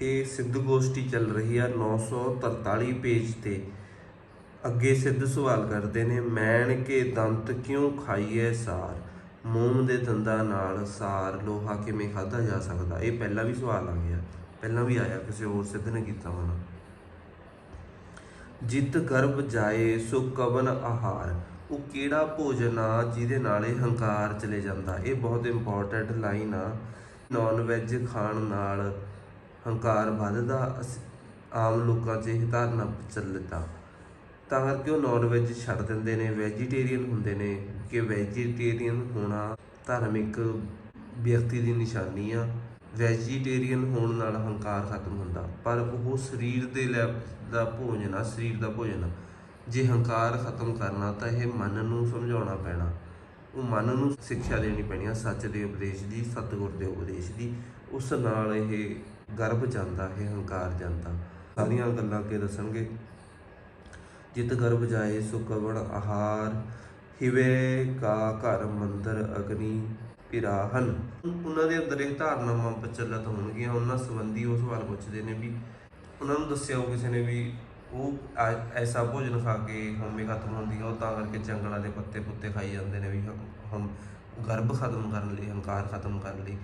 ਇਹ ਸਿੱਧ ਗੋਸ਼ਟੀ ਚੱਲ ਰਹੀ ਆ 943 ਪੇਜ ਤੇ। ਅੱਗੇ ਸਿੱਧ ਸਵਾਲ ਕਰਦੇ ਨੇ, ਮੈਣ ਕੇ ਦੰਤ ਕਿਉਂ ਖਾਈਏ ਸਾਰ? ਮੋਮ ਦੇ ਦੰਦਾਂ ਨਾਲ ਸਾਰ ਲੋਹਾ ਕਿਵੇਂ ਖਾਦਾ ਜਾ ਸਕਦਾ? ਇਹ ਪਹਿਲਾਂ ਵੀ ਸਵਾਲ ਆ ਗਿਆ। ਪਹਿਲਾਂ ਵੀ ਆਇਆ, ਕਿਸੇ ਹੋਰ ਸਿੱਧ ਨੇ ਕੀਤਾ ਹੋਣਾ। ਜਿਤ ਗਰਭ ਜਾਏ ਸੋ ਕਵਨ ਆਹਾਰ? ਉਹ ਕਿਹੜਾ ਭੋਜਨ ਆ ਜਿਹਦੇ ਨਾਲ ਇਹ ਹੰਕਾਰ ਚਲੇ ਜਾਂਦਾ? ਇਹ ਬਹੁਤ ਇੰਪੋਰਟੈਂਟ ਲਾਈਨ ਆ। ਨਾਨ ਵੈਜ ਖਾਣ ਨਾਲ ਹੰਕਾਰ ਵੱਧਦਾ ਅਸ- ਆਮ ਲੋਕਾਂ 'ਚ ਇਹ ਧਾਰਨਾ ਚੱਲਦਾ ਤਾਂ ਕਰਕੇ ਉਹ ਨਾਨ ਵੈਜ ਛੱਡ ਦਿੰਦੇ ਨੇ, ਵੈਜੀਟੇਰੀਅਨ ਹੁੰਦੇ ਨੇ ਕਿ ਵੈਜੀਟੇਰੀਅਨ ਹੋਣਾ ਧਾਰਮਿਕ ਵਿਅਕਤੀ ਦੀ ਨਿਸ਼ਾਨੀ ਆ। ਵੈਜੀਟੇਰੀਅਨ ਹੋਣ ਨਾਲ ਹੰਕਾਰ ਖਤਮ ਹੁੰਦਾ, ਪਰ ਉਹ ਸਰੀਰ ਦੇ ਲੈ, ਦਾ ਭੋਜਨ ਆ, ਸਰੀਰ ਦਾ ਭੋਜਨ ਆ। ਜੇ ਹੰਕਾਰ ਖਤਮ ਕਰਨਾ ਤਾਂ ਇਹ ਮਨ ਨੂੰ ਸਮਝਾਉਣਾ ਪੈਣਾ। ਉਹ ਮਨ ਨੂੰ ਸਿੱਖਿਆ ਦੇਣੀ ਪੈਣੀ ਆ, ਸੱਚ ਦੇ ਉਪਦੇਸ਼ ਦੀ, ਸਤਿਗੁਰ ਦੇ ਉਪਦੇਸ਼ ਦੀ। ਉਸ ਨਾਲ ਇਹ ਗਰਭ ਜਾਂਦਾ ਇਹ ਹੰਕਾਰ ਜਾਂਦਾ। ਸਾਰੀਆਂ ਗੱਲਾਂ ਅੱਗੇ ਦੱਸਣਗੇ। ਜਿਤ ਗਰਭ ਜਾਏ ਸੋ ਕਵਣ ਆਹਾਰ, ਹਿਵੇ ਕਾ ਘਰ ਮੰਦਰ ਅਗਨੀ ਪਿਰਾਹਨ। ਉਹਨਾਂ ਦੇ ਅੰਦਰ ਇਹ ਧਾਰਨਾਵਾਂ ਪ੍ਰਚਲਿਤ ਹੋਣਗੀਆਂ। ਉਹਨਾਂ ਸੰਬੰਧੀ ਉਹ ਸਵਾਲ ਪੁੱਛਦੇ ਨੇ ਵੀ, ਉਹਨਾਂ ਨੂੰ ਦੱਸਿਆ ਉਹ ਕਿਸੇ ਨੇ ਵੀ ਉਹ ਐਸਾ ਭੋਜਨ ਖਾ ਕੇ ਹਉਮੈ ਖਤਮ ਹੁੰਦੀ ਆ ਉਹ ਤਾਂ ਕਰਕੇ ਜੰਗਲਾਂ ਦੇ ਪੱਤੇ ਪੁੱਤੇ ਖਾਈ ਜਾਂਦੇ ਨੇ ਵੀ ਹਮ- ਗਰਭ ਖਤਮ ਕਰਨ ਲਈ, ਹੰਕਾਰ ਖਤਮ ਕਰਨ ਲਈ।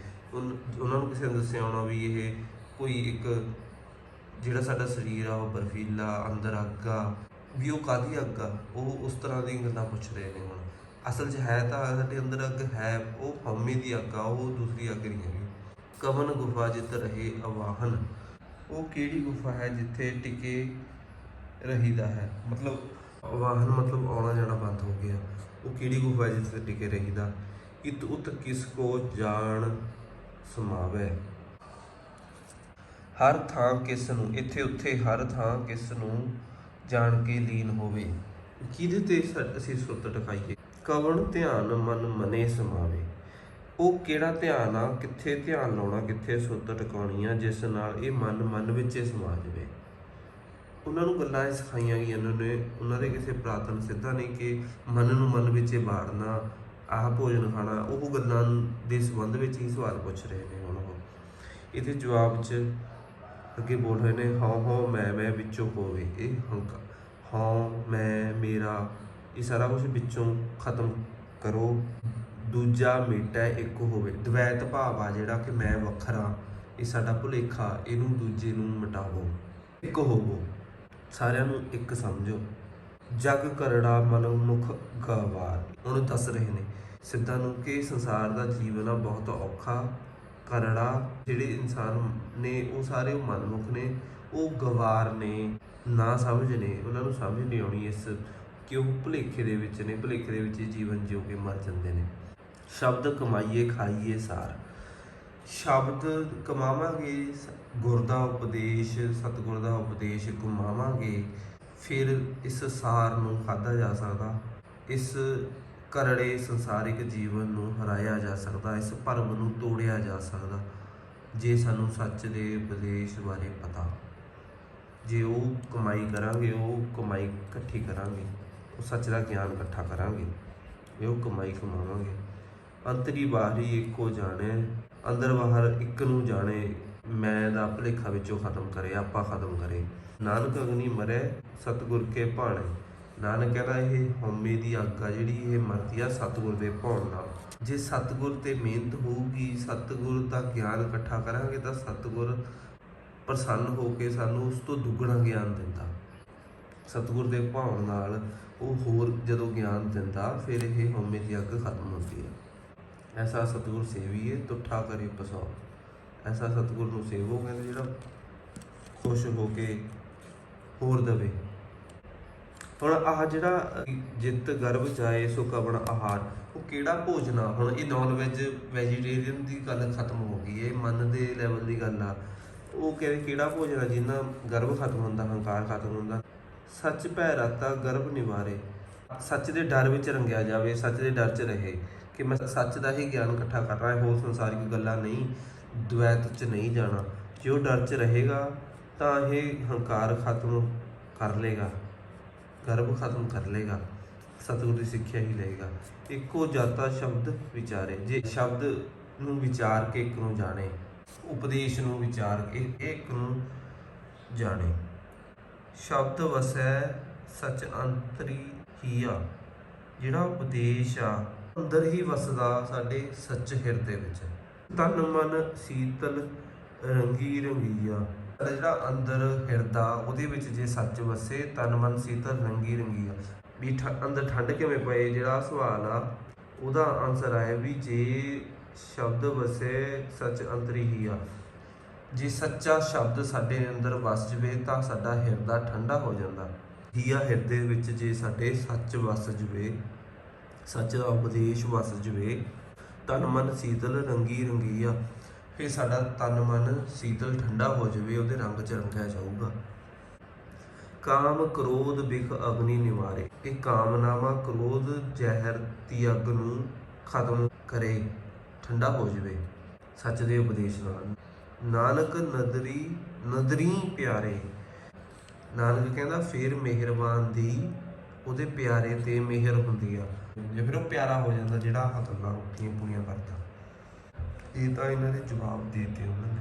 ਉਹਨਾਂ ਨੂੰ ਕਿਸੇ ਨੇ ਦੱਸਿਆ ਹੋਣਾ ਵੀ ਇਹ ਕੋਈ ਇੱਕ ਜਿਹੜਾ ਸਾਡਾ ਸਰੀਰ ਆ, ਉਹ ਬਰਫੀਲਾ, ਅੰਦਰ ਅੱਗ ਆ, ਵੀ ਉਹ ਕਾਦੀ ਅੱਗ ਆ? ਉਹ ਉਸ ਤਰ੍ਹਾਂ ਦੀਆਂ ਗੱਲਾਂ ਪੁੱਛ ਰਹੇ ਨੇ ਹੁਣ। ਅਸਲ 'ਚ ਹੈ ਤਾਂ ਸਾਡੇ ਅੰਦਰ ਅੱਗ ਹੈ, ਉਹ ਹਉਮੈ ਦੀ ਅੱਗ ਆ, ਉਹ ਦੂਸਰੀ ਅੱਗ ਨਹੀਂ ਹੈਗੀ। ਕਵਨ ਗੁਫਾ ਜਿੱਤ ਰਹੇ ਅਵਾਹਨ। ਉਹ ਕਿਹੜੀ ਗੁਫਾ ਹੈ ਜਿੱਥੇ ਟਿਕੇ ਰਹੀਦਾ ਹੈ? ਮਤਲਬ ਵਾਹਨ ਮਤਲਬ ਆਉਣਾ ਜਾਣਾ ਬੰਦ ਹੋ ਗਿਆ। ਉਹ ਕਿਹੜੀ ਗੁਫਾ ਜਿੱਥੇ ਟਿਕੇ ਰਹੀਦਾ? ਇਤ ਉਤ ਕਿਸ ਕੋ ਜਾਣ ਸਮਾਵੇ? ਹਰ ਥਾਂ ਕਿਸ ਨੂੰ, ਇੱਥੇ ਉੱਥੇ ਹਰ ਥਾਂ ਕਿਸ ਨੂੰ ਜਾਣ ਕੇ ਲੀਨ ਹੋਵੇ। ਕਿਹਦੇ ਤੇ ਅਸੀਂ ਸੁਰਤ ਟਿਕਾਈਏ? ਕਵਣ ਧਿਆਨ ਮਨ ਮਨੇ ਸਮਾਵੇ। ਉਹ ਕਿਹੜਾ ਧਿਆਨ ਆ, ਕਿੱਥੇ ਧਿਆਨ ਲਾਉਣਾ, ਕਿੱਥੇ ਸੁਰਤ ਟਿਕਾਉਣੀ ਆ, ਜਿਸ ਨਾਲ ਇਹ ਮਨ ਮਨ ਵਿੱਚ ਹੀ ਸਮਾ ਜਾਵੇ। ਉਹਨਾਂ ਨੂੰ ਗੱਲਾਂ ਇਹ ਸਿਖਾਈਆਂ ਗਈਆਂ ਉਹਨਾਂ ਨੇ, ਉਹਨਾਂ ਦੇ ਕਿਸੇ ਪ੍ਰਾਤਨ ਸਿੱਧਾ ਨਹੀਂ ਕਿ ਮਨ ਨੂੰ ਮਨ ਵਿੱਚ ਹੀ ਬਾੜਨਾ, ਆਹ ਭੋਜਨ ਖਾਣਾ, ਉਹ ਗੱਲਾਂ ਦੇ ਸੰਬੰਧ ਵਿੱਚ ਹੀ ਸਵਾਲ ਪੁੱਛ ਰਹੇ ਨੇ ਹੁਣ ਉਹ। ਇਹਦੇ ਜਵਾਬ 'ਚ ਅੱਗੇ ਬੋਲ ਰਹੇ ਨੇ ਹਾਂ ਹਾਂ ਮੈਂ ਮੈਂ ਵਿੱਚੋਂ ਹੋਵੇ ਇਹ ਹੰਕ ਹਾਂ ਮੈਂ, ਮੇਰਾ, ਇਹ ਸਾਰਾ ਕੁਝ ਵਿੱਚੋਂ ਖਤਮ ਕਰੋ। ਦੂਜਾ ਮੇਟਾ ਇੱਕ ਹੋਵੇ। ਦਵੈਤ ਭਾਵ ਆ ਜਿਹੜਾ ਕਿ ਮੈਂ ਵੱਖਰਾ ਇਹ ਸਾਡਾ ਭੁਲੇਖਾ, ਇਹਨੂੰ ਦੂਜੇ ਨੂੰ ਮਿਟਾਵੋ। ਇੱਕ ਹੋਵੋ। ਸਾਰਿਆਂ ਨੂੰ ਇੱਕ ਸਮਝੋ। ਜਗ ਕਰੜਾ ਮਨੁੱਖ ਗਵਾਰ। ਉਹਨੂੰ ਦੱਸ ਰਹੇ ਨੇ, ਸਿੱਧਾ ਨੂੰ ਕਿ ਸੰਸਾਰ ਦਾ ਜੀਵਨ ਆ ਬਹੁਤ ਔਖਾ ਕਰੜਾ ਜਿਹੜੇ ਇਨਸਾਨ ਨੇ, ਉਹ ਸਾਰੇ ਉਹ ਮਨਮੁਖ ਨੇ, ਉਹ ਗਵਾਰ ਨੇ, ਨਾ ਸਮਝ ਨੇ ਉਹਨਾਂ ਨੂੰ ਸਮਝ ਨਹੀਂ ਆਉਣੀ ਇਸ ਕਿ ਉਹ ਭੁਲੇਖੇ ਦੇ ਵਿੱਚ ਨੇ, ਭੁਲੇਖੇ ਦੇ ਵਿੱਚ ਜੀਵਨ ਜਿਉ ਕੇ ਮਰ ਜਾਂਦੇ ਨੇ। ਸ਼ਬਦ ਕਮਾਈਏ, ਖਾਈਏ ਸਾਰ। ਸ਼ਬਦ ਕਮਾਵਾਂਗੇ ਸ- ਗੁਰ ਦਾ ਉਪਦੇਸ਼, ਸਤਿਗੁਰ ਦਾ ਉਪਦੇਸ਼ ਕਮਾਵਾਂਗੇ, ਫਿਰ ਇਸ ਸਾਰ ਨੂੰ ਖਾਧਾ ਜਾ ਸਕਦਾ, ਇਸ ਕਰੜੇ ਸੰਸਾਰਿਕ ਜੀਵਨ ਨੂੰ ਹਰਾਇਆ ਜਾ ਸਕਦਾ, ਇਸ ਭਰਮ ਨੂੰ ਤੋੜਿਆ ਜਾ ਸਕਦਾ, ਜੇ ਸਾਨੂੰ ਸੱਚ ਦੇ ਉਪਦੇਸ਼ ਬਾਰੇ ਪਤਾ। ਜੇ ਉਹ ਕਮਾਈ ਕਰਾਂਗੇ, ਉਹ ਕਮਾਈ ਇਕੱਠੀ ਕਰਾਂਗੇ, ਉਹ ਸੱਚ ਦਾ ਗਿਆਨ ਇਕੱਠਾ ਕਰਾਂਗੇ ਇਹ ਉਹ ਕਮਾਈ ਕਮਾਵਾਂਗੇ। ਅੰਤਰੀ ਬਾਹਰੀ ਇੱਕੋ ਜਾਣੇ, ਅੰਦਰ ਬਾਹਰ ਇੱਕ ਨੂੰ ਜਾਣੇ, ਮੈਂ ਦਾ ਭਲੇਖਾ ਵਿੱਚੋਂ ਖਤਮ ਕਰੇ, ਆਪਾਂ ਖਤਮ ਕਰੇ। ਨਾਨਕ ਅਗਨੀ ਮਰੇ, ਸਤਿਗੁਰ ਕੇ ਭਾਣੇ। ਨਾਨਕ ਕਹਿੰਦਾ ਇਹ ਹਉਮੈ ਦੀ ਅੱਗ ਆ ਜਿਹੜੀ ਇਹ ਮਰਦੀ ਆ ਸਤਿਗੁਰ ਦੇ ਭਾਉਣ ਨਾਲ। ਜੇ ਸਤਿਗੁਰ ਤੇ ਮਿਹਨਤ ਹੋਊਗੀ, ਸਤਿਗੁਰ ਦਾ ਗਿਆਨ ਇਕੱਠਾ ਕਰਾਂਗੇ ਤਾਂ ਸਤਿਗੁਰ ਪ੍ਰਸੰਨ ਹੋ ਕੇ ਸਾਨੂੰ ਉਸ ਤੋਂ ਦੁੱਗਣਾ ਗਿਆਨ ਦਿੰਦਾ। ਸਤਿਗੁਰ ਦੇ ਭਾਵ ਨਾਲ ਉਹ ਹੋਰ ਜਦੋਂ ਗਿਆਨ ਦਿੰਦਾ, ਫਿਰ ਇਹ ਹਉਮੈ ਦੀ ਅੱਗ ਖਤਮ ਹੁੰਦੀ ਹੈ ਐਸਾ ਸਤਿਗੁਰ ਸੇਵੀਏ, ਤੁਠਾ ਕਰੇ ਪਸਾਉ ਐਸਾ ਸਤਿਗੁਰ ਨੂੰ ਸੇਵੋ ਕਹਿੰਦੇ ਜਿਹੜਾ ਖੁਸ਼ ਹੋ ਕੇ ਹੋਰ ਦਵੇ। ਹੁਣ ਆਹ ਜਿਹੜਾ ਜਿੱਤ, ਗਰਭ ਜਾਏ ਸੋ ਕਵਣ ਆਹਾਰ, ਉਹ ਕਿਹੜਾ ਭੋਜਨ ਆ? ਹੁਣ ਇਹ ਨਾਨ ਵੈਜ ਵੈਜੀਟੇਰੀਅਨ ਦੀ ਗੱਲ ਖਤਮ ਹੋ ਗਈ ਇਹ ਮਨ ਦੇ ਲੈਵਲ ਦੀ ਗੱਲ ਆ। ਉਹ ਕਹਿੰਦੇ ਕਿਹੜਾ ਭੋਜਨ ਆ ਜਿੰਨਾ ਗਰਭ ਖਤਮ ਹੁੰਦਾ, ਹੰਕਾਰ ਖਤਮ ਹੁੰਦਾ? ਸੱਚ ਭੈ ਰਾਤਾ ਗਰਭ ਨਿਵਾਰੇ। ਸੱਚ ਦੇ ਡਰ ਵਿੱਚ ਰੰਗਿਆ ਜਾਵੇ, ਸੱਚ ਦੇ ਡਰ 'ਚ ਰਹੇ। ਕਿ ਮੈਂ ਸੱਚ ਦਾ ਹੀ ਗਿਆਨ ਇਕੱਠਾ ਕਰ ਰਹਾ, ਹੋਰ ਸੰਸਾਰਿਕ ਗੱਲਾਂ ਨਹੀਂ ਦੁਐਤ 'ਚ ਨਹੀਂ ਜਾਣਾ। ਜੇ ਉਹ ਡਰ 'ਚ ਰਹੇਗਾ, ਤਾਂ ਇਹ ਹੰਕਾਰ ਖਤਮ ਕਰ ਲੇਗਾ। ਗਰਭ ਖਤਮ ਕਰ ਲੇਗਾ ਸਤਿਗੁਰ ਦੀ ਸਿੱਖਿਆ ਹੀ ਲਏਗਾ। ਇੱਕੋ ਜਾਤਾ ਸ਼ਬਦ ਵਿਚਾਰੇ, ਜੇ ਸ਼ਬਦ ਨੂੰ ਵਿਚਾਰ ਕੇ ਇੱਕ ਨੂੰ ਜਾਣੇ, ਉਪਦੇਸ਼ ਨੂੰ ਵਿਚਾਰ ਕੇ ਇੱਕ ਨੂੰ ਜਾਣੇ। ਸ਼ਬਦ ਵਸੈ ਸਚ ਅੰਤਰੀ ਹੀ ਜਿਹੜਾ ਉਪਦੇਸ਼ ਆ, ਅੰਦਰ ਹੀ ਵਸਦਾ ਸਾਡੇ ਸੱਚ ਹਿਰਦੇ ਵਿੱਚ। ਤਨ ਮਨ ਸੀਤਲ ਰੰਗੀ ਰੰਗੀਆ ਸਾਡਾ ਜਿਹੜਾ ਅੰਦਰ ਹਿਰਦਾ, ਉਹਦੇ ਵਿੱਚ ਜੇ ਸੱਚ ਵਸੇ, ਤਨ ਮਨ ਸੀਤਲ ਰੰਗੀ ਰੰਗੀਆ ਵੀ ਅੰਦਰ ਠੰਡ ਕਿਵੇਂ ਪਏ, ਜਿਹੜਾ ਸਵਾਲ ਆ, ਉਹਦਾ ਆਨਸਰ ਆਇਆ ਵੀ ਜੇ ਸ਼ਬਦ ਵਸੇ, ਸੱਚ ਅੰਤਰੀ ਹੀ ਆ। ਜੇ ਸੱਚਾ ਸ਼ਬਦ ਸਾਡੇ ਅੰਦਰ ਵਸ ਜਵੇ, ਤਾਂ ਸਾਡਾ ਹਿਰਦਾ ਠੰਡਾ ਹੋ ਜਾਂਦਾ। ਹੀਆ ਹਿਰਦੇ ਵਿੱਚ ਜੇ ਸਾਡੇ ਸੱਚ ਵਸ ਜਵੇ, ਸੱਚ ਦਾ ਉਪਦੇਸ਼ ਵਸ ਜਵੇ, ਤਨ ਮਨ ਸੀਤਲ ਰੰਗੀ ਰੰਗੀਆ ਫਿਰ ਸਾਡਾ ਤਨ ਮਨ ਸੀਤਲ ਠੰਡਾ ਹੋ ਜਾਵੇ, ਉਹਦੇ ਰੰਗ ਚ ਰੰਗਿਆ ਜਾਊਗਾ। ਕਾਮ ਕ੍ਰੋਧ ਬਿਖ ਅਗਨੀ ਨਿਵਾਰੇ। ਇਹ ਕਾਮਨਾਵਾ ਕ੍ਰੋਧ ਜ਼ਹਿਰ ਦੀ ਅੱਗ ਨੂੰ ਖਤਮ ਕਰੇ, ਠੰਡਾ ਹੋ ਜਾਵੇ। ਸੱਚ ਦੇ ਉਪਦੇਸ਼ ਨਾਲ। ਨਾਨਕ ਨਦਰੀ ਨਦਰੀ ਪਿਆਰੇ। ਨਾਨਕ ਕਹਿੰਦਾ, ਫੇਰ ਮਿਹਰਬਾਨ ਦੀ ਉਹਦੇ ਪਿਆਰੇ ਤੇ ਮਿਹਰ ਹੁੰਦੀ ਆ। ਜੇ ਫਿਰ ਉਹ ਪਿਆਰਾ ਹੋ ਜਾਂਦਾ, ਜਿਹੜਾ ਹੱਥ ਨਾਲ ਉੱਠੀਆਂ ਪੂਰੀਆਂ ਕਰਦਾ। ਇਹ ਤਾਂ ਇਹਨਾਂ ਨੇ ਜਵਾਬ ਦੇ ਦਿੱਤੇ ਉਹਨਾਂ ਨੇ।